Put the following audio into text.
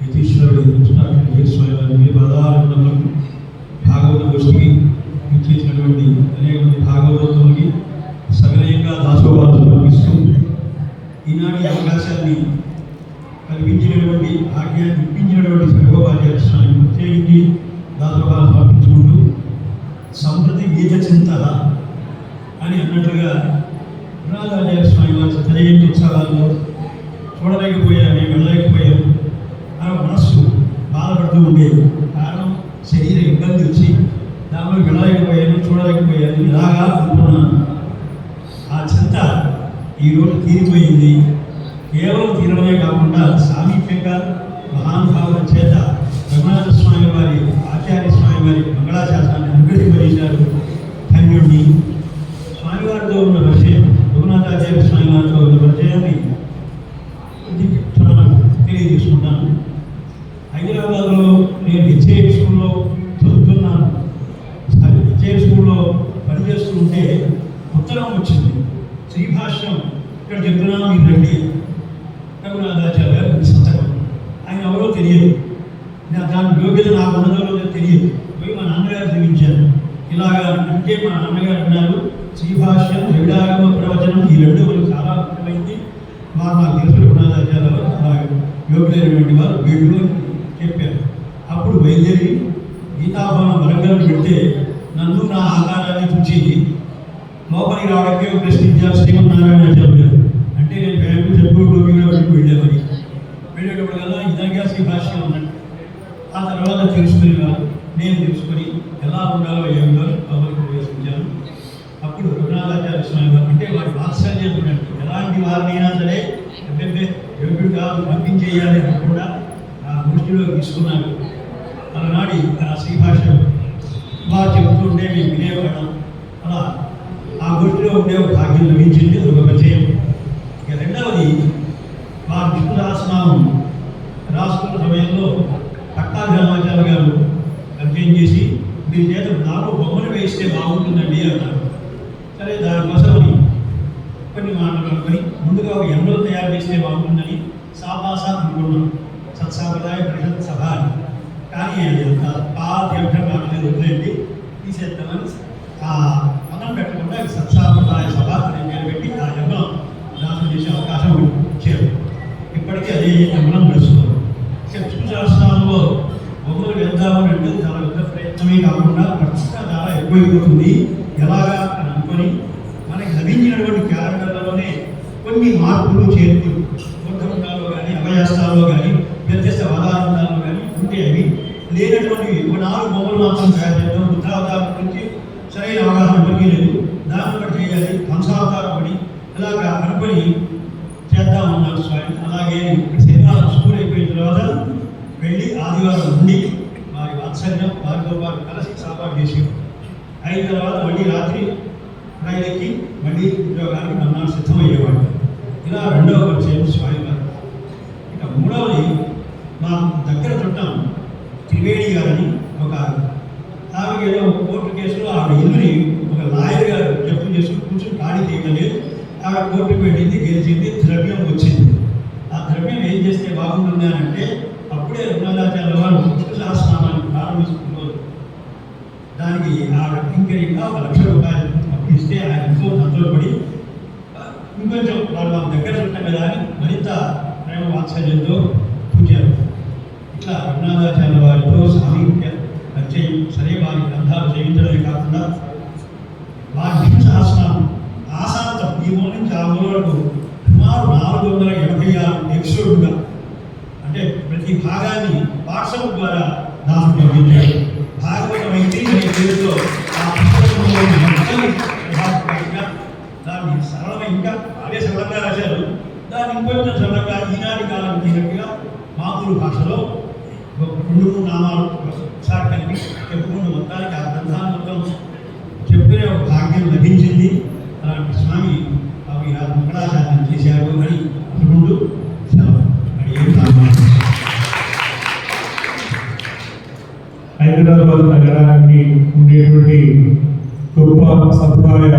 యతీశ్వరుడు స్వయాన్ని పదార్థములకు భాగవత గోష్ఠికి ఇచ్చేసినటువంటి అనేక భాగవతములకి సగలేయంగా దాసోపాలు కల్పిస్తూ ఈనాటి అవకాశాన్ని కల్పించినటువంటి ఆజ్ఞాన్ని ఇప్పించినటువంటి సర్వోపాధ్యాయ స్వామి ప్రత్యేకించి దాసోపాలు సమర్పించుకుంటూ సంప్రతి గీత చింత అని అన్నట్లుగా రాజాచార్య స్వామి వారి తెలియని ఉత్సవాల్లో చూడలేకపోయాను వెళ్ళలేకపోయాను నా మనస్సు బాధపడుతూ ఉండేది. కారణం శరీర ఇబ్బంది వచ్చి దానిలో వెళ్ళలేకపోయాను చూడలేకపోయాను. ఇలాగా అనుకున్నాను. ఆ చింత ఈరోజు తీరిపోయింది. కేవలం తీరడమే కాకుండా సామీప్యంగా మహానుభావుల చేత రఘునాథ స్వామి వారి ఆచార్య స్వామి వారి మంగళాశాసనాన్ని అనుగ్రహింపజేశారు ధన్యుడిని స్వామివారితో ఉన్న పరిచయం రఘునాథాచార్య స్వామి వారితో ఉన్న పరిచయాన్ని కొద్దిగా తెలియజేసుకుంటాను హైదరాబాద్లో నేను హెచ్ఏ స్కూల్లో చదువుతున్నాను. సరే హెచ్ఏ స్కూల్లో పనిచేస్తుంటే ఉత్తరం వచ్చింది. శ్రీభాష్యం ఇక్కడ చెప్తున్నాను మీరు రండి. రఘునాథాచార్య గారు సంతకం ఆయన ఎవరో తెలియదు. నా దాని యోగ్యత నాకు ఉన్నదో తెలియదు. పోయి మా నాన్నగారు చూపించాను ఇలాగా అంటే మా నాన్నగారు అన్నారు శ్రీభాష్యం ద్రవిడాగమ ప్రవచనం ఈ రెండు చాలా ముఖ్యమైంది మా నాకు తెలుసు రఘునాథాచార్య గారు అలాగే యోగ్యులైనటువంటి వారు వీళ్ళు చెప్పారు. అప్పుడు బయలుదేరి గీతాభవన వరంగల్ పెడితే నన్ను నా ఆకారాన్ని చూచి లోపలికి రావడానికి ఒక ప్రశ్నించారు శ్రీమన్నారాయణ చెప్పారు అంటే నేను బ్యాంకు చెప్పుకోవడానికి వెళ్ళేవాడి వెళ్ళేటప్పుడు కదా ఇదంగా శ్రీ భాష్యం అన్నట్టు. ఆ తర్వాత తెలుసుకుని నేను తెలుసుకొని ఎలా ఉండాలో ఏమిటో లోపలికి ప్రవేశించాను. అప్పుడు రఘునాథాచార్య స్వామి వారు అంటే వారి వాత్సల్యం ఉన్నట్టు ఎలాంటి వారినైనా సరే అంటే యోగ్యుడు కాదు పంపించేయాలి అని కూడా ఆ దృష్టిలో తీసుకున్నాను అలనాడి ఆ శ్రీభాష్యం బాగా చెబుతుంటే మేము వినేవాళ్ళం. అలా ఆ గుర్తులో ఉండే భాగ్యం లభించింది ఒక విజయం ఇక రెండవది మా విష్ణు సహస్రనామం రాసుకున్న సమయంలో పట్టా ధర్మాచార్య గారు పరిచయం చేసి మీరు చేత నాకు బొమ్మలు వేస్తే బాగుంటుందండి అన్నారు. సరే దానికోసం చక్కటి మాటలు అనుకొని ముందుగా ఒక ఎండలు తయారు చేస్తే బాగుంటుందని సాపాస అనుకున్నాం సత్సాంప్రదాయ పరిషత్ సభ అని. కానీ అది ఒక పాఠ్యంశం కాలేదు వదిలేండి తీసేద్దామని ఆ పదం పెట్టకుండా సత్సాంప్రదాయ సభ అనే పేరు పెట్టి ఆ ఎంబలం దానం చేసే అవకాశం ఇచ్చారు ఇప్పటికీ అదే ఎంబలం నడుస్తుంది ఇక శాస్త్రాల్లో సహస్రాలలో బొమ్మలు వేద్దామని అంటే చాలా పెద్ద ప్రయత్నమే కాకుండా ఖచ్చితంగా చాలా ఎక్కువైపోతుంది. ఎలాగా అని అనుకొని లభించినటువంటి క్యాలెండర్లలోనే కొన్ని మార్పులు చేర్పులు బుద్ధముండాలో కానీ అభయాస్తాల్లో కానీ వ్యత్యస్త పదార్థాల్లో కానీ ఉంటే అవి లేనటువంటి ఒక నాలుగు బొమ్మలు మాత్రం తయారు చేయడం బుద్ధావతారం గురించి సరైన అవగాహన ఇప్పటికీ లేదు. దాన్ని బట్టి చేయాలి హంసావతారం అని ఇలాగా అనుకొని చేద్దామన్నారు స్వామి. అలాగే శనివారం స్కూల్ అయిపోయిన తర్వాత వెళ్ళి ఆదివారం ఉండి వారి వాత్సల్యం వారితో వారు కలిసి సాపాటు చేసేవారు. అయిన తర్వాత మళ్ళీ రాత్రి రైలెక్కి మళ్ళీ ఉద్యోగానికి నన్ను సిద్ధమయ్యేవాడు. ఇలా రెండవ పరిచయం స్వామి గారు. ఇక మూడవది మా దగ్గర చుట్టం త్రివేణి గారని ఒక ఆమె ఏదో ఒక కోర్టు కేసులో ఆవిడ ఇల్లుని ఒక లాయర్ గారు జప్తు చేసుకుని కూర్చొని ఖాళీ లేదు. ఆవిడ కోర్టు పెట్టింది గెలిచింది ద్రవ్యం వచ్చింది. ఆ ద్రవ్యం ఏం చేస్తే బాగుంటుంది అని అంటే అప్పుడే రఘునాథాచార్య వారు ఉచిత సహస్రనామాన్ని ప్రారంభిస్తున్నారు దానికి ఆవిడ ఇంకా ఒక లక్ష రూపాయలు చూస్తే ఇస్తే ఆయన ఎంతో సంతోషపడి ఇంకొంచెం వాళ్ళు మా దగ్గర ఉంటాం కదా అని మరింత ప్రేమ వాత్సల్యంతో పూజారు. ఇట్లా రఘునాథాచార్య వారితో సామీప్య పరిచయం సరే వారి గ్రంథాలు చేయించడమే కాకుండా వారి విష్ణు ఆశాంతం ఈ మూల నుంచి ఆ మూల వరకు సుమారు నాలుగు వందల ఎనభై ఆరు ఎపిసోడ్గా అంటే ప్రతి భాగాన్ని వాట్సాప్ ద్వారా దానం పంపించారు మామూలు భాషలో రెండు మూడు నామాలు ఒకసారి కలిపి చెప్పుకున్న మొత్తానికి ఆ గ్రంథాన్ని మొత్తం చెప్పిన ఒక భాగ్యం లభించింది. అలాంటి స్వామి అవి ఆ మంగళాచార్యం చేశారు అని అనుకుంటూ హైదరాబాద్ నగరానికి ఉండేటువంటి గొప్ప సదుపాయ